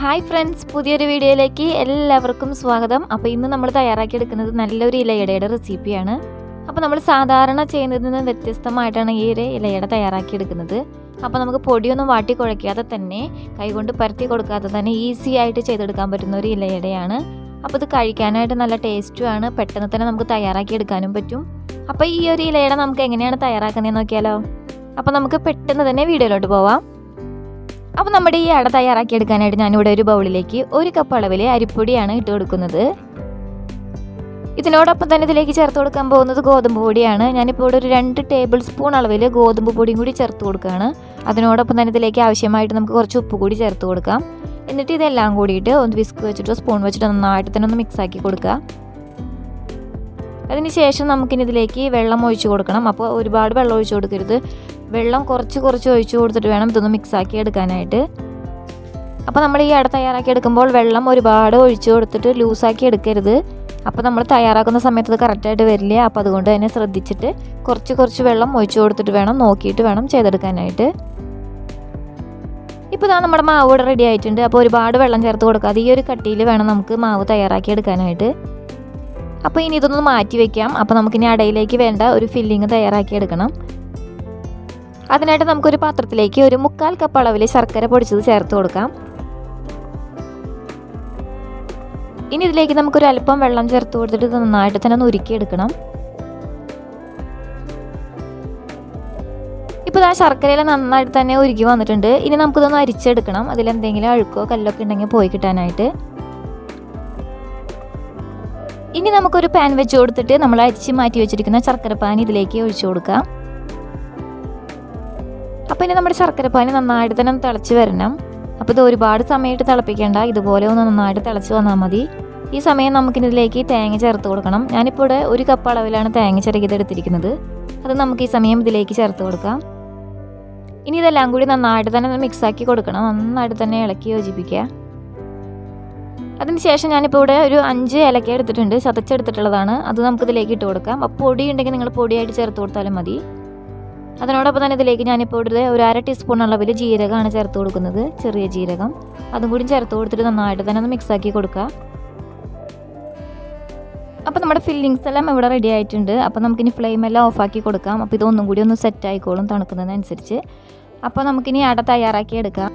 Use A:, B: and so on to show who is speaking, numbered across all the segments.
A: Hi friends പുതിയൊരു വീഡിയോയിലേക്ക് എല്ലാവർക്കും സ്വാഗതം. അപ്പോൾ ഇന്ന് നമ്മൾ തയ്യാറാക്കിയെടുക്കുന്നത് നല്ലൊരു ഇലയടയുടെ റെസിപ്പിയാണ്. അപ്പോൾ നമ്മൾ സാധാരണ ചെയ്യുന്നതിൽ നിന്ന് വ്യത്യസ്തമായിട്ടാണ് ഈ ഒരു ഇലയട തയ്യാറാക്കിയെടുക്കുന്നത്. അപ്പോൾ നമുക്ക് പൊടിയൊന്നും വാട്ടി കുഴയ്ക്കാതെ തന്നെ കൈകൊണ്ട് പരത്തി കൊടുക്കാതെ തന്നെ ഈസി ആയിട്ട് ചെയ്തെടുക്കാൻ പറ്റുന്ന ഒരു ഇലയടയാണ്. അപ്പോൾ ഇത് കഴിക്കാനായിട്ട് നല്ല ടേസ്റ്റുമാണ് പെട്ടെന്ന് തന്നെ നമുക്ക് തയ്യാറാക്കിയെടുക്കാനും പറ്റും. അപ്പോൾ ഈ ഒരു ഇലയട നമുക്ക് എങ്ങനെയാണ് തയ്യാറാക്കുന്നതെന്ന് നോക്കിയാലോ? അപ്പോൾ നമുക്ക് പെട്ടെന്ന് തന്നെ വീഡിയോയിലോട്ട് പോവാം. അപ്പോൾ നമ്മുടെ ഈ അട എടുക്കാനായിട്ട് ഞാനിവിടെ ഒരു ബൗളിലേക്ക് ഒരു കപ്പ് അളവിൽ അരിപ്പൊടിയാണ് ഇട്ട് കൊടുക്കുന്നത്. ഇതിനോടൊപ്പം തന്നെ ഇതിലേക്ക് ചേർത്ത് കൊടുക്കാൻ പോകുന്നത് ഗോതമ്പ് പൊടിയാണ്. ഞാനിപ്പോൾ ഇവിടെ ഒരു രണ്ട് ടേബിൾ സ്പൂൺ അളവിൽ ഗോതമ്പ് പൊടിയും കൂടി ചേർത്ത് കൊടുക്കുകയാണ്. അതിനോടൊപ്പം തന്നെ ഇതിലേക്ക് ആവശ്യമായിട്ട് നമുക്ക് കുറച്ച് ഉപ്പ് കൂടി ചേർത്ത് കൊടുക്കാം. എന്നിട്ട് ഇതെല്ലാം കൂടിയിട്ട് ഒന്ന് വിസ്ക് വെച്ചിട്ടോ സ്പൂൺ വെച്ചിട്ടോ നന്നായിട്ട് തന്നെ ഒന്ന് മിക്സ് ആക്കി കൊടുക്കുക. അതിന് ശേഷം നമുക്കിനി ഇതിലേക്ക് വെള്ളം ഒഴിച്ചു കൊടുക്കണം. അപ്പോൾ ഒരുപാട് വെള്ളം ഒഴിച്ചു കൊടുക്കരുത്. വെള്ളം കുറച്ച് കുറച്ച് ഒഴിച്ചു കൊടുത്തിട്ട് വേണം ഇതൊന്ന് മിക്സാക്കി എടുക്കാനായിട്ട്. അപ്പോൾ നമ്മൾ ഈ അട തയ്യാറാക്കി എടുക്കുമ്പോൾ വെള്ളം ഒരുപാട് ഒഴിച്ചു കൊടുത്തിട്ട് ലൂസാക്കി എടുക്കരുത്. അപ്പോൾ നമ്മൾ തയ്യാറാക്കുന്ന സമയത്ത് അത് കറക്റ്റായിട്ട് വരില്ല. അപ്പോൾ അതുകൊണ്ട് തന്നെ ശ്രദ്ധിച്ചിട്ട് കുറച്ച് കുറച്ച് വെള്ളം ഒഴിച്ചു കൊടുത്തിട്ട് വേണം നോക്കിയിട്ട് വേണം ചെയ്തെടുക്കാനായിട്ട്. ഇപ്പോൾ ഇതാ നമ്മുടെ മാവ് ഇവിടെ റെഡി ആയിട്ടുണ്ട്. അപ്പോൾ ഒരുപാട് വെള്ളം ചേർത്ത് കൊടുക്കാതെ ഈ ഒരു കട്ടിയിൽ വേണം നമുക്ക് മാവ് തയ്യാറാക്കി എടുക്കാനായിട്ട്. അപ്പോൾ ഇനി ഇതൊന്ന് മാറ്റി വെക്കാം. അപ്പോൾ നമുക്കിനി അടയിലേക്ക് വേണ്ട ഒരു ഫില്ലിങ് തയ്യാറാക്കി എടുക്കണം. അതിനായിട്ട് നമുക്കൊരു പാത്രത്തിലേക്ക് ഒരു മുക്കാൽ കപ്പ് അളവിൽ ശർക്കര പൊടിച്ചത് ചേർത്ത് കൊടുക്കാം. ഇനി ഇതിലേക്ക് നമുക്കൊരു അല്പം വെള്ളം ചേർത്ത് കൊടുത്തിട്ട് നന്നായിട്ട് തന്നെ ഒന്ന് ഉരുക്കിയെടുക്കണം ഇപ്പോൾ ആ ശർക്കരയിൽ നന്നായിട്ട് തന്നെ ഉരുക്കി വന്നിട്ടുണ്ട്. ഇനി നമുക്കിതൊന്ന് അരിച്ചെടുക്കണം. അതിലെന്തെങ്കിലും അഴുക്കോ കല്ലൊക്കെ ഉണ്ടെങ്കിൽ പോയി കിട്ടാനായിട്ട്. ഇനി നമുക്കൊരു പാൻ വെച്ച് കൊടുത്തിട്ട് നമ്മൾ അരിച്ച് മാറ്റി വെച്ചിരിക്കുന്ന ശർക്കരപ്പാനി ഇതിലേക്ക് ഒഴിച്ചു കൊടുക്കാം. അപ്പോൾ ഇനി നമ്മുടെ ശർക്കരപ്പാനി നന്നായിട്ട് തന്നെ തിളച്ച് വരണം. അപ്പോൾ ഇത് ഒരുപാട് സമയമായിട്ട് തിളപ്പിക്കേണ്ട. ഇതുപോലെ ഒന്ന് നന്നായിട്ട് തിളച്ച് വന്നാൽ മതി. ഈ സമയം നമുക്കിതിലേക്ക് തേങ്ങ ചേർത്ത് കൊടുക്കണം. ഞാനിപ്പോൾ ഇവിടെ ഒരു കപ്പ് അളവിലാണ് തേങ്ങ ചിരകിയത് എടുത്തിരിക്കുന്നത്. അത് നമുക്ക് ഈ സമയം ഇതിലേക്ക് ചേർത്ത് കൊടുക്കാം. ഇനി ഇതെല്ലാം കൂടി നന്നായിട്ട് തന്നെ മിക്സാക്കി കൊടുക്കണം. നന്നായിട്ട് തന്നെ ഇളക്കി യോജിപ്പിക്കുക. അതിനുശേഷം ഞാനിപ്പോൾ ഇവിടെ ഒരു അഞ്ച് ഇലക്ക എടുത്തിട്ടുണ്ട്. ചതച്ചെടുത്തിട്ടുള്ളതാണ്. അത് നമുക്കിതിലേക്ക് ഇട്ട് കൊടുക്കാം. അപ്പോൾ പൊടി ഉണ്ടെങ്കിൽ നിങ്ങൾ പൊടിയായിട്ട് ചേർത്ത് കൊടുത്താലും മതി. അതിനോടൊപ്പം തന്നെ ഇതിലേക്ക് ഞാനിപ്പോൾ ഇവിടെ ഒരു അര ടീസ്പൂൺ അളവിൽ ജീരകമാണ് ചേർത്ത് കൊടുക്കുന്നത്. ചെറിയ ജീരകം. അതും കൂടി ചേർത്ത് കൊടുത്തിട്ട് നന്നായിട്ട് തന്നെ ഒന്ന് മിക്സാക്കി കൊടുക്കുക അപ്പോൾ നമ്മുടെ ഫില്ലിങ്സ് എല്ലാം ഇവിടെ റെഡി ആയിട്ടുണ്ട്. അപ്പോൾ നമുക്കിനി ഫ്ലെയിം എല്ലാം ഓഫാക്കി കൊടുക്കാം. അപ്പോൾ ഇതൊന്നും കൂടി ഒന്ന് സെറ്റ് ആയിക്കോളും തണുക്കുന്നതിനനുസരിച്ച്. അപ്പോൾ നമുക്കിനി അട തയ്യാറാക്കി എടുക്കാം.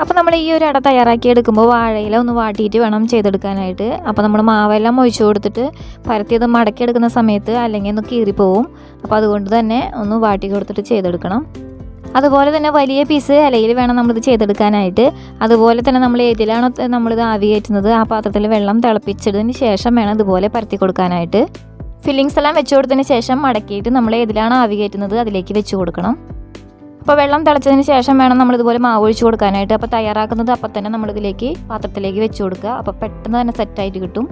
A: അപ്പോൾ നമ്മൾ ഈ ഒരു അട തയ്യാറാക്കി എടുക്കുമ്പോൾ വാഴയില ഒന്ന് വാട്ടിയിട്ട് വേണം ചെയ്തെടുക്കാനായിട്ട്. അപ്പോൾ നമ്മൾ മാവെല്ലാം ഒഴിച്ചു കൊടുത്തിട്ട് പരത്തിയത് മടക്കിയെടുക്കുന്ന സമയത്ത് അല്ലെങ്കിൽ ഒന്ന് കീറിപ്പോവും. അപ്പോൾ അതുകൊണ്ട് തന്നെ ഒന്ന് വാട്ടി കൊടുത്തിട്ട് ചെയ്തെടുക്കണം. അതുപോലെ തന്നെ വലിയ പീസ് ഇലയിൽ വേണം നമ്മളിത് ചെയ്തെടുക്കാനായിട്ട്. അതുപോലെ തന്നെ നമ്മൾ ഏതിലാണോ നമ്മളിത് ആവി കയറ്റുന്നത് ആ പാത്രത്തിൽ വെള്ളം തിളപ്പിച്ചതിന് ശേഷം വേണം ഇതുപോലെ പരത്തി കൊടുക്കാനായിട്ട്. ഫില്ലിങ്സ് എല്ലാം വെച്ച് കൊടുത്തതിന് ശേഷം മടക്കിയിട്ട് നമ്മൾ ഏതിലാണോ ആവി കയറ്റുന്നത് അതിലേക്ക് വെച്ച് കൊടുക്കണം. അപ്പോൾ വെള്ളം തിളച്ചതിന് ശേഷം വേണം നമ്മൾ ഇതുപോലെ മാവ് ഒഴിച്ച് കൊടുക്കാനായിട്ട്. അപ്പോൾ തയ്യാറാക്കുന്നത് അപ്പോൾ തന്നെ നമ്മളിതിലേക്ക് പാത്രത്തിലേക്ക് വെച്ച് കൊടുക്കുക. അപ്പോൾ പെട്ടെന്ന് തന്നെ സെറ്റായിട്ട് കിട്ടും.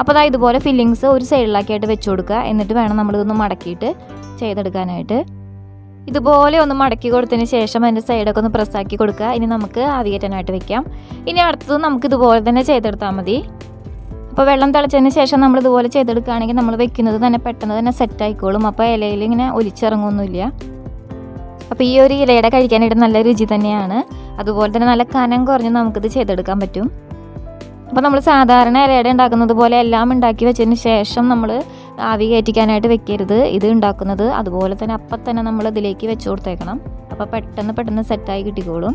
A: അപ്പോൾ അതാ ഇതുപോലെ ഫില്ലിങ്സ് ഒരു സൈഡിലാക്കിയായിട്ട് വെച്ച് കൊടുക്കുക. എന്നിട്ട് വേണം നമ്മളിതൊന്ന് മടക്കിയിട്ട് ചെയ്തെടുക്കാനായിട്ട്. ഇതുപോലെ ഒന്ന് മടക്കി കൊടുത്തതിന് ശേഷം അതിന്റെ സൈഡൊക്കെ ഒന്ന് പ്രസ്സാക്കി കൊടുക്കുക. ഇനി നമുക്ക് ആവിയേറ്റാനായിട്ട് വെക്കാം. ഇനി അടുത്തത് നമുക്ക് ഇതുപോലെ തന്നെ ചെയ്തെടുത്താൽ മതി. അപ്പോൾ വെള്ളം തിളച്ചതിന് ശേഷം നമ്മൾ ഇതുപോലെ ചെയ്തെടുക്കുകയാണെങ്കിൽ നമ്മൾ വെക്കുന്നത് തന്നെ പെട്ടെന്ന് തന്നെ സെറ്റ് ആയിക്കോളും. അപ്പോൾ ഇലയിൽ ഇങ്ങനെ ഒലിച്ചിറങ്ങുമൊന്നുമില്ല അപ്പോൾ ഈ ഒരു ഇലയുടെ കഴിക്കാനായിട്ട് നല്ല രുചി തന്നെയാണ്. അതുപോലെ തന്നെ നല്ല കനം കുറഞ്ഞ് നമുക്കിത് ചെയ്തെടുക്കാൻ പറ്റും. അപ്പോൾ നമ്മൾ സാധാരണ ഇലയുടെ ഉണ്ടാക്കുന്നത് പോലെ എല്ലാം ഉണ്ടാക്കി വെച്ചതിന് ശേഷം നമ്മൾ ആവി കയറ്റിക്കാനായിട്ട് വെക്കരുത്. ഇത് ഉണ്ടാക്കുന്നത് അതുപോലെ തന്നെ അപ്പം തന്നെ നമ്മൾ ഇതിലേക്ക് വെച്ച് കൊടുത്തേക്കണം. അപ്പോൾ പെട്ടെന്ന് പെട്ടെന്ന് സെറ്റായി കിട്ടിക്കോളും.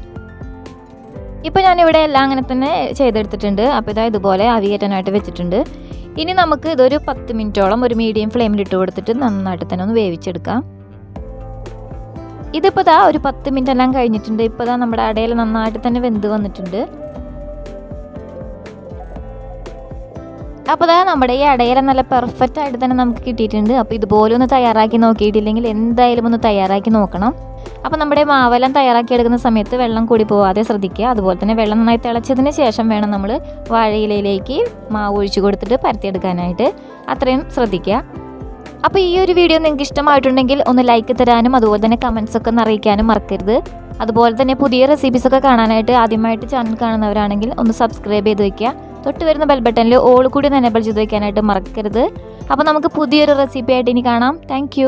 A: ഇപ്പോൾ ഞാനിവിടെ എല്ലാം അങ്ങനെ തന്നെ ചെയ്തെടുത്തിട്ടുണ്ട്. അപ്പോൾ ഇതാ ഇതുപോലെ ആവി കയറ്റാനായിട്ട് വെച്ചിട്ടുണ്ട്. ഇനി നമുക്ക് ഇതൊരു പത്ത് മിനിറ്റോളം ഒരു മീഡിയം ഫ്ലെയിമിൽ ഇട്ട് കൊടുത്തിട്ട് നന്നായിട്ട് തന്നെ ഒന്ന് വേവിച്ചെടുക്കാം. ഇതിപ്പോൾ ദാ ഒരു പത്ത് മിനിറ്റ് എല്ലാം കഴിഞ്ഞിട്ടുണ്ട്. ഇപ്പോൾ ദാ നമ്മുടെ അടയിൽ നന്നായിട്ട് തന്നെ വെന്ത് വന്നിട്ടുണ്ട്. അപ്പോൾ ദാ നമ്മുടെ ഈ അടയില നല്ല പെർഫെക്റ്റ് ആയിട്ട് തന്നെ നമുക്ക് കിട്ടിയിട്ടുണ്ട്. അപ്പോൾ ഇതുപോലെ ഒന്ന് തയ്യാറാക്കി നോക്കിയിട്ടില്ലെങ്കിൽ എന്തായാലും ഒന്ന് തയ്യാറാക്കി നോക്കണം. അപ്പോൾ നമ്മുടെ മാവെല്ലാം തയ്യാറാക്കി എടുക്കുന്ന സമയത്ത് വെള്ളം കൂടി പോവാതെ ശ്രദ്ധിക്കുക. അതുപോലെ തന്നെ വെള്ളം നന്നായി തിളച്ചതിന് ശേഷം വേണം നമ്മൾ വാഴയിലയിലേക്ക് മാവ് ഒഴിച്ചു കൊടുത്തിട്ട് പരത്തിയെടുക്കാനായിട്ട്. അത്രയും ശ്രദ്ധിക്കുക. അപ്പോൾ ഈ ഒരു വീഡിയോ നിങ്ങൾക്ക് ഇഷ്ടമായിട്ടുണ്ടെങ്കിൽ ഒന്ന് ലൈക്ക് തരാനും അതുപോലെ തന്നെ കമൻസ് ഒക്കെ അറിയിക്കാനും മറക്കരുത്. അതുപോലെ തന്നെ പുതിയ റെസിപ്പീസ് ഒക്കെ കാണാനായിട്ട് ആദ്യമായിട്ട് ചാനൽ കാണുന്നവരാണെങ്കിൽ ഒന്ന് സബ്സ്ക്രൈബ് ചെയ്ത് വെക്കുക. തൊട്ട് വരുന്ന ബെൽ ബട്ടണിൽ ഓൾ കൂടി തന്നെ എനേബിൾ ചെയ്ത് വെക്കാനായിട്ട് മറക്കരുത്. അപ്പോൾ നമുക്ക് പുതിയൊരു റെസിപ്പി ആയിട്ട് ഇനി കാണാം. താങ്ക്